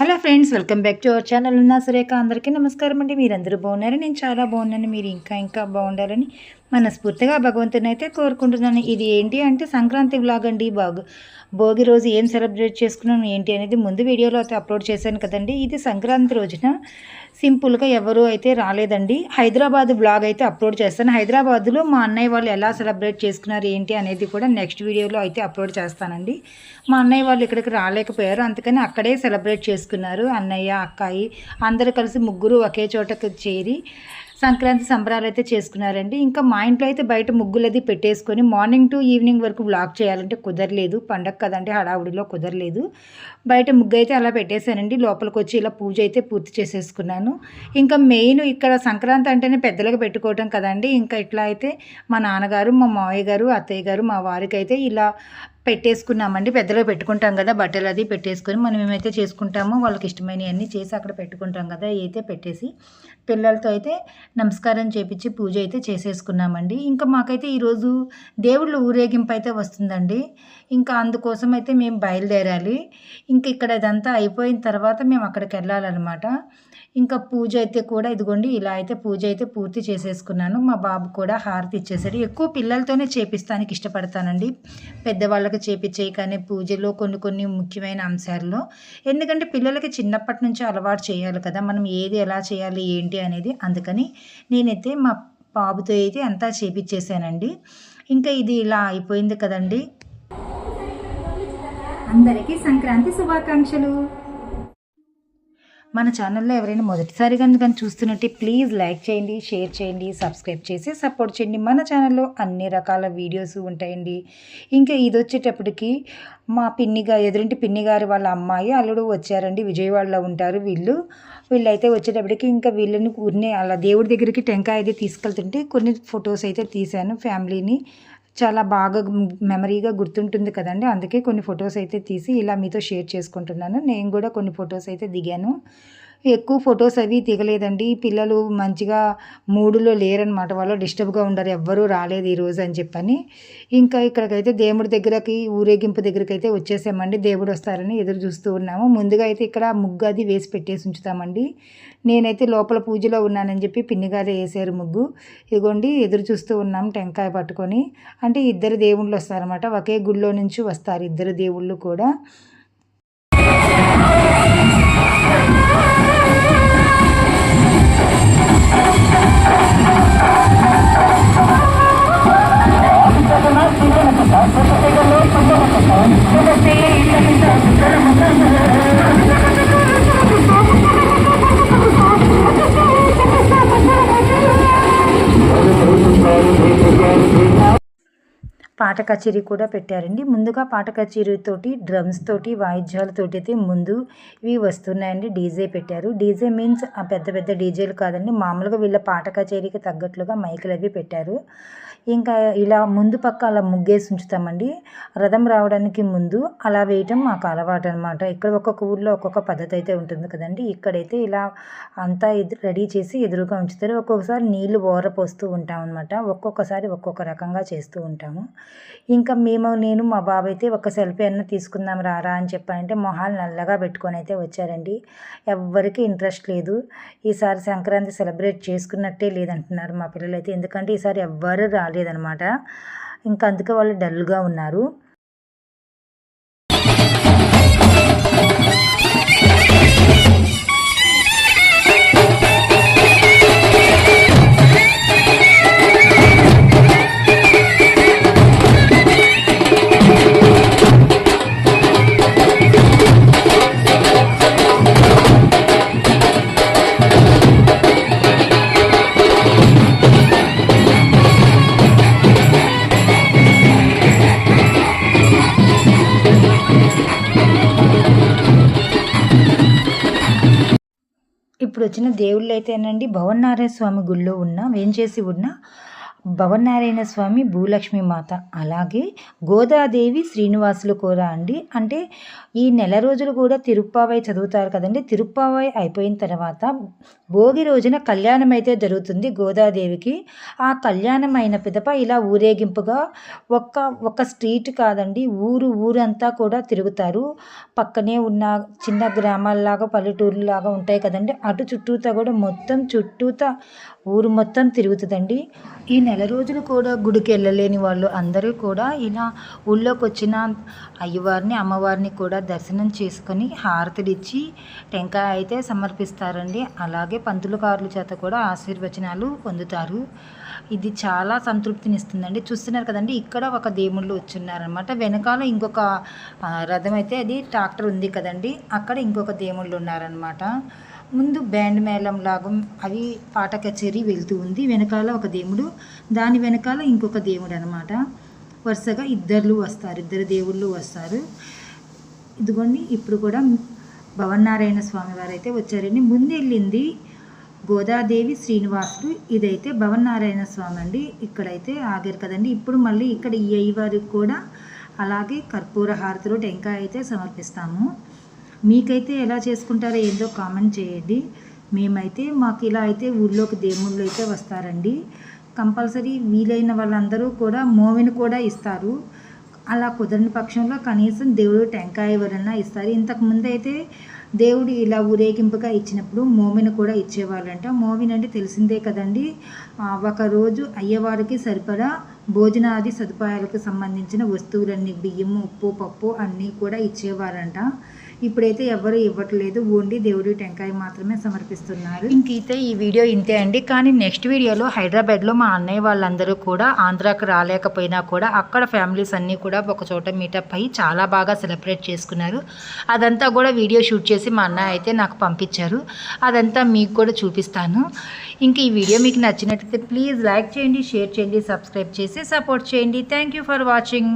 Hello friends welcome back to our channel. ఉన్న సురేఖ అందరికీ నమస్కారం అండి. మీరందరూ బాగున్నారు? నేను చాలా బాగున్నాను. మీరు ఇంకా ఇంకా బాగుండాలని మనస్ఫూర్తిగా భగవంతుని అయితే కోరుకుంటున్నాను. ఇది ఏంటి అంటే సంక్రాంతి బ్లాగ్ అండి. బాగు భోగి రోజు ఏం సెలబ్రేట్ చేసుకున్నాను ఏంటి అనేది ముందు వీడియోలో అయితే అప్లోడ్ చేశాను కదండి. ఇది సంక్రాంతి రోజున సింపుల్గా ఎవరు అయితే రాలేదండి. హైదరాబాద్ బ్లాగ్ అయితే అప్లోడ్ చేస్తాను. హైదరాబాద్లో మా అన్నయ్య వాళ్ళు ఎలా సెలబ్రేట్ చేసుకున్నారు ఏంటి అనేది కూడా నెక్స్ట్ వీడియోలో అయితే అప్లోడ్ చేస్తానండి. మా అన్నయ్య వాళ్ళు ఇక్కడికి రాలేకపోయారు. అందుకని అక్కడే సెలబ్రేట్ చేసుకున్నారు. అన్నయ్య అక్కాయి అందరూ కలిసి ముగ్గురు ఒకే చోటకు చేరి సంక్రాంతి సంబరాలు అయితే చేసుకున్నారండి. ఇంకా మా ఇంట్లో అయితే బయట ముగ్గులది పెట్టేసుకొని మార్నింగ్ టు ఈవినింగ్ వరకు బ్లాక్ చేయాలంటే కుదరలేదు. పండగ కదండి హడావుడిలో కుదరలేదు. బయట ముగ్గు అయితే అలా పెట్టేశానండి. లోపలికి వచ్చి ఇలా పూజ అయితే పూర్తి చేసేసుకున్నాను. ఇంకా మెయిన్ ఇక్కడ సంక్రాంతి అంటేనే పెద్దలకు పెట్టుకోవటం కదండి. ఇంకా ఇట్లా అయితే మా నాన్నగారు మా మావయ్య గారు అత్తయ్య గారు మా వారికి అయితే ఇలా పెట్టేసుకున్నామండి. పెద్దలో పెట్టుకుంటాం కదా బట్టలు అది పెట్టేసుకొని మనం ఏమైతే చేసుకుంటామో వాళ్ళకి ఇష్టమైనవన్నీ చేసి అక్కడ పెట్టుకుంటాం కదా అయితే పెట్టేసి. పిల్లలతో అయితే నమస్కారం చేపించి పూజ అయితే చేసేసుకున్నామండి. ఇంకా మాకైతే ఈరోజు దేవుళ్ళ ఊరేగింపు అయితే వస్తుందండి. ఇంకా అందుకోసం అయితే మేము బయలుదేరాలి. ఇంకా ఇక్కడ ఇదంతా అయిపోయిన తర్వాత మేము అక్కడికి వెళ్ళాలన్నమాట. ఇంకా పూజ అయితే కూడా ఇదిగోండి ఇలా అయితే పూజ అయితే పూర్తి చేసేసుకున్నాను. మా బాబు కూడా హారతి ఇచ్చేసాడు. ఎక్కువ పిల్లలతోనే చేపిస్తానికి ఇష్టపడతానండి. పెద్దవాళ్ళకి చేపించేయి కానీ పూజలో కొన్ని కొన్ని ముఖ్యమైన అంశాల్లో. ఎందుకంటే పిల్లలకి చిన్నప్పటి నుంచి అలవాటు చేయాలి కదా మనం ఏది ఎలా చేయాలి ఏంటి అనేది అందుకని నేనైతే మా బాబుతో అయితే అంతా చేపించేసానండి ఇంకా ఇది ఇలా అయిపోయింది కదండి. అందరికీ సంక్రాంతి శుభాకాంక్షలు. మన ఛానల్లో ఎవరైనా మొదటిసారిగా కనుక చూస్తున్నట్టే ప్లీజ్ లైక్ చేయండి షేర్ చేయండి సబ్స్క్రైబ్ చేసి సపోర్ట్ చేయండి. మన ఛానల్లో అన్ని రకాల వీడియోస్ ఉంటాయండి. ఇంకా ఇది వచ్చేటప్పటికి మా పిన్నిగా ఎదురింటి పిన్ని గారు వాళ్ళ అమ్మాయి అల్లుడు వచ్చారండి. విజయవాడలో ఉంటారు వీళ్ళు. వీళ్ళైతే వచ్చేటప్పటికి ఇంకా వీళ్ళని ఊరినే అలా దేవుడి దగ్గరికి టెంకాయ అయితే తీసుకెళ్తుంటే కొన్ని ఫొటోస్ అయితే తీశాను ఫ్యామిలీని. చాలా బాగా మెమరీగా గుర్తుంటుంది కదండి. అందుకే కొన్ని ఫొటోస్ అయితే తీసి ఇలా మీతో షేర్ చేసుకుంటున్నాను. నేను కూడా కొన్ని ఫొటోస్ అయితే దిగాను. ఎక్కువ ఫొటోస్ అవి దిగలేదండి. పిల్లలు మంచిగా మూడులో లేరనమాట వాళ్ళు డిస్టర్బ్గా ఉండరు. ఎవ్వరూ రాలేదు ఈరోజు అని చెప్పని. ఇంకా ఇక్కడికైతే దేవుడి దగ్గరకి ఊరేగింపు దగ్గరికి అయితే వచ్చేసామండి. దేవుడు వస్తారని ఎదురు చూస్తూ ఉన్నాము. ముందుగా అయితే ఇక్కడ ముగ్గు అది వేసి పెట్టేసి ఉంచుతామండి. నేనైతే లోపల పూజలో ఉన్నానని చెప్పి పిన్నిగారే వేసారు ముగ్గు. ఇదిగోండి ఎదురు చూస్తూ ఉన్నాం టెంకాయ పట్టుకొని. అంటే ఇద్దరు దేవుళ్ళు వస్తారనమాట ఒకే గుళ్ళో నుంచి వస్తారు ఇద్దరు దేవుళ్ళు కూడా. పాట కచేరీ కూడా పెట్టారండి. ముందుగా పాట కచేరీతోటి డ్రమ్స్ తోటి వాయిద్యాలతోటి అయితే ముందు ఇవి వస్తున్నాయండి. డీజే పెట్టారు. డీజే మీన్స్ ఆ పెద్ద పెద్ద డీజేలు కాదండి. మామూలుగా వీళ్ళ పాట కచేరీకి తగ్గట్లుగా మైకులు అవి పెట్టారు. ఇంకా ఇలా ముందు పక్క అలా ముగ్గేసి ఉంచుతామండి. రథం రావడానికి ముందు అలా వేయటం మాకు అలవాటు అనమాట ఇక్కడ ఒక్కొక్క ఊర్లో ఒక్కొక్క పద్ధతి అయితే ఉంటుంది కదండి. ఇక్కడైతే ఇలా అంతా రెడీ చేసి ఎదురుగా ఉంచుతారు. ఒక్కొక్కసారి నీళ్ళు ఓరపోస్తూ ఉంటాం అనమాట ఒక్కొక్కసారి ఒక్కొక్క రకంగా చేస్తూ ఉంటాము. ఇంకా మేము నేను మా బాబు అయితే ఒక సెల్ఫీ అన్న తీసుకుందాం రారా అని చెప్పానంటే మొహాలు నల్లగా పెట్టుకొని అయితే వచ్చారండి. ఎవ్వరికి ఇంట్రెస్ట్ లేదు. ఈసారి సంక్రాంతి సెలబ్రేట్ చేసుకున్నట్టే లేదంటున్నారు మా పిల్లలు అయితే ఎందుకంటే ఈసారి ఎవ్వరు రాలేదనమాట. ఇంకా అందుకే వాళ్ళు డల్గా ఉన్నారు. ఇప్పుడు వచ్చిన దేవుళ్ళు అయితేనండి భవన్నారాయణ స్వామి గుళ్ళో ఉన్న వేంచేసి ఉన్న భవనారాయణ స్వామి భూలక్ష్మి మాత. అలాగే గోదాదేవి శ్రీనివాసులు కూడా అండి. అంటే ఈ నెల రోజులు కూడా తిరుప్పావై చదువుతారు కదండి. తిరుప్పావై అయిపోయిన తర్వాత భోగి రోజున కళ్యాణం అయితే జరుగుతుంది గోదాదేవికి. ఆ కళ్యాణం అయిన పిదప ఇలా ఊరేగింపుగా ఒక్క ఒక స్ట్రీట్ కాదండి ఊరు ఊరంతా కూడా తిరుగుతారు. పక్కనే ఉన్న చిన్న గ్రామాల్లాగా పల్లెటూరులాగా ఉంటాయి కదండి. అటు చుట్టూతా కూడా మొత్తం చుట్టూతా ఊరు మొత్తం తిరుగుతుందండి. ఈ నెల రోజులు కూడా గుడికి వెళ్ళలేని వాళ్ళు అందరూ కూడా ఇలా ఊళ్ళోకి వచ్చిన అయ్యవారిని అమ్మవారిని కూడా దర్శనం చేసుకొని హారతులు టెంకాయ అయితే సమర్పిస్తారండి. అలాగే పంతులుకారుల చేత కూడా ఆశీర్వచనాలు పొందుతారు. ఇది చాలా సంతృప్తినిస్తుందండి. చూస్తున్నారు కదండి ఇక్కడ ఒక దేవుళ్ళు వచ్చున్నారనమాట వెనకాల ఇంకొక రథం అయితే అది ట్రాక్టర్ ఉంది కదండి అక్కడ ఇంకొక దేవుళ్ళు ఉన్నారనమాట ముందు బ్యాండ్ మేళం లాగా అవి పాట కచేరీ వెళ్తూ ఉంది. వెనకాల ఒక దేవుడు దాని వెనకాల ఇంకొక దేవుడు అనమాట వరుసగా ఇద్దరు వస్తారు ఇద్దరు దేవుళ్ళు వస్తారు. ఇదిగోండి ఇప్పుడు కూడా భవన్నారాయణ స్వామి వారు అయితే వచ్చారండి. ముందెళ్ళింది గోదాదేవి శ్రీనివాసుడు. ఇదైతే భవన్నారాయణ స్వామి అండి. ఇక్కడైతే ఆగారు కదండి. ఇప్పుడు మళ్ళీ ఇక్కడ ఈ అయ్యవారికి కూడా అలాగే కర్పూర హారతులు టెంకాయ అయితే సమర్పిస్తాము. మీకైతే ఎలా చేసుకుంటారో ఏందో కామెంట్ చేయండి. మేమైతే మాకు ఇలా అయితే ఊళ్ళోకి దేవుళ్ళు అయితే వస్తారండి. కంపల్సరీ వీలైన వాళ్ళందరూ కూడా మోవిని కూడా ఇస్తారు. అలా కుదరని పక్షంలో కనీసం దేవుడు టెంకాయ ఎవరన్నా ఇస్తారు. ఇంతకు ముందు అయితే దేవుడు ఇలా ఊరేగింపుగా ఇచ్చినప్పుడు మోమిన కూడా ఇచ్చేవాళ్ళంట. మోమిన్ అంటే తెలిసిందే కదండి. ఒకరోజు ఒక రోజు అయ్యవారికి సరిపడా భోజనాది సదుపాయాలకు సంబంధించిన వస్తువులన్నీ బియ్యము ఉప్పు పప్పు అన్నీ కూడా ఇచ్చేవారంట. ఇప్పుడైతే ఎవరు ఇవ్వట్లేదు ఓన్లీ దేవుడి టెంకాయ మాత్రమే సమర్పిస్తున్నారు. ఇంకైతే ఈ వీడియో ఇంతే అండి. కానీ నెక్స్ట్ వీడియోలో హైదరాబాద్లో మా అన్నయ్య వాళ్ళందరూ కూడా ఆంధ్రాకి రాలేకపోయినా కూడా అక్కడ ఫ్యామిలీస్ అన్నీ కూడా ఒక చోట మీటప్ అయ్యి చాలా బాగా సెలబ్రేట్ చేసుకున్నారు. అదంతా కూడా వీడియో షూట్ చేసి మా అన్నయ్య అయితే నాకు పంపించారు. అదంతా మీకు కూడా చూపిస్తాను. ఇంక ఈ వీడియో మీకు నచ్చినట్లయితే ప్లీజ్ లైక్ చేయండి షేర్ చేయండి సబ్స్క్రైబ్ చేసి సపోర్ట్ చేయండి. Thank you for watching.